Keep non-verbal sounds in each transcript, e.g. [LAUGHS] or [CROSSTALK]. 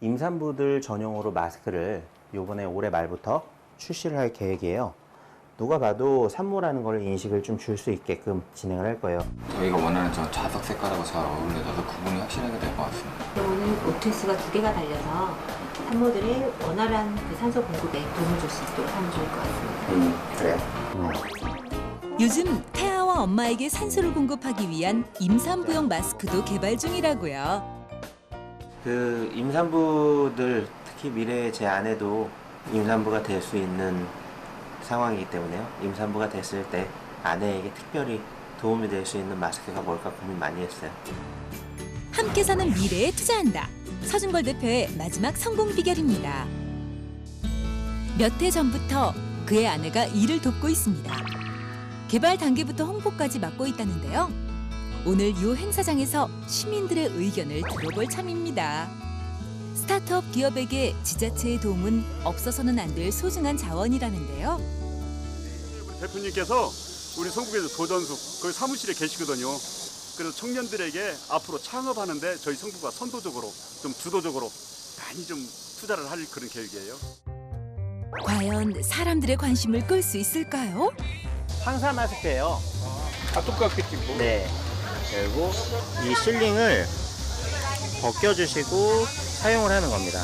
임산부들 전용으로 마스크를 요번에 올해 말부터 출시를 할 계획이에요. 누가 봐도 산모라는 걸 인식을 좀 줄 수 있게끔 진행을 할 거예요. 저희가 원하는 저 자석 색깔하고 잘 어울려져서 구분이 확실하게 될 것 같습니다. 경우는 오투스가 두 개가 달려서 산모들이 원활한 그 산소 공급에 도움을 줄 수 있도록 하면 좋을 것 같습니다. 음, 그래요? 요즘 태아와 엄마에게 산소를 공급하기 위한 임산부용 마스크도 개발 중이라고요. 그 임산부들 특히 미래의 제 아내도 임산부가 될 수 있는 상황이기 때문에요. 임산부가 됐을 때 아내에게 특별히 도움이 될 수 있는 마스크가 뭘까 고민 많이 했어요. 함께 사는 미래에 투자한다. 서준걸 대표의 마지막 성공 비결입니다. 몇 해 전부터 그의 아내가 일을 돕고 있습니다. 개발 단계부터 홍보까지 맡고 있다는데요. 오늘 이 행사장에서 시민들의 의견을 들어볼 참입니다. 스타트업 기업에게 지자체의 도움은 없어서는 안 될 소중한 자원이라는데요. 대표님께서 우리 성북에서 도전숙 거기 사무실에 계시거든요. 그래서 청년들에게 앞으로 창업하는데 저희 성북가 선도적으로 좀 주도적으로 많이 좀 투자를 할 그런 계획이에요. 과연 사람들의 관심을 끌 수 있을까요? 황사 마스크예요. 다 똑같겠지 뭐. 네. 그리고 이 실링을 벗겨주시고 사용을 하는 겁니다.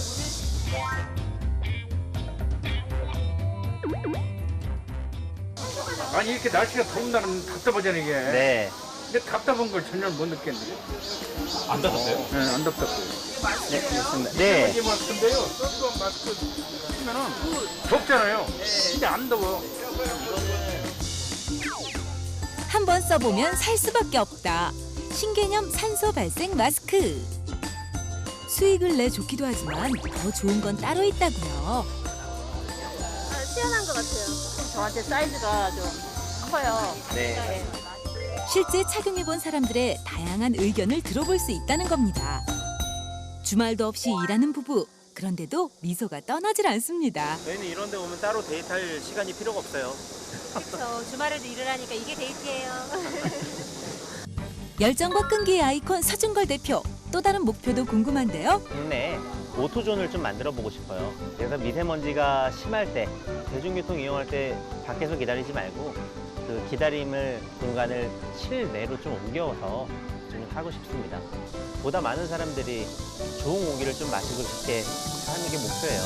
아니 이렇게 날씨가 더운 날은 답답하잖아 이게. 네. 근데 답답한 걸 전혀 못 느꼈는데. 안 답답해요? 네, 안 답답해요. 네, 그렇습니다. 네. 이 마스크인데요. 소소한 마스크 쓰면은 덥잖아요. 근데 안 더워. 한번 써보면 살 수밖에 없다. 신개념 산소 발생 마스크. 수익을 내 좋기도 하지만 더 좋은 건 따로 있다고요. 시원한 것 같아요. 저한테 사이즈가 좀 커요. 네. 실제 착용해본 사람들의 다양한 의견을 들어볼 수 있다는 겁니다. 주말도 없이 일하는 부부. 그런데도 미소가 떠나질 않습니다. 저희는 이런 데 오면 따로 데이트할 시간이 필요가 없어요. 그렇죠. 주말에도 일을 하니까 이게 데이트예요. [LAUGHS] 열정과 끈기의 아이콘 서준걸 대표. 또 다른 목표도 궁금한데요. 국내 오토존을 좀 만들어 보고 싶어요. 그래서 미세먼지가 심할 때 대중교통 이용할 때 밖에서 기다리지 말고 그 기다림을 공간을 실내로 좀 옮겨서 좀 하고 싶습니다. 보다 많은 사람들이 좋은 공기를 좀 마시고 싶게 하는 게 목표예요.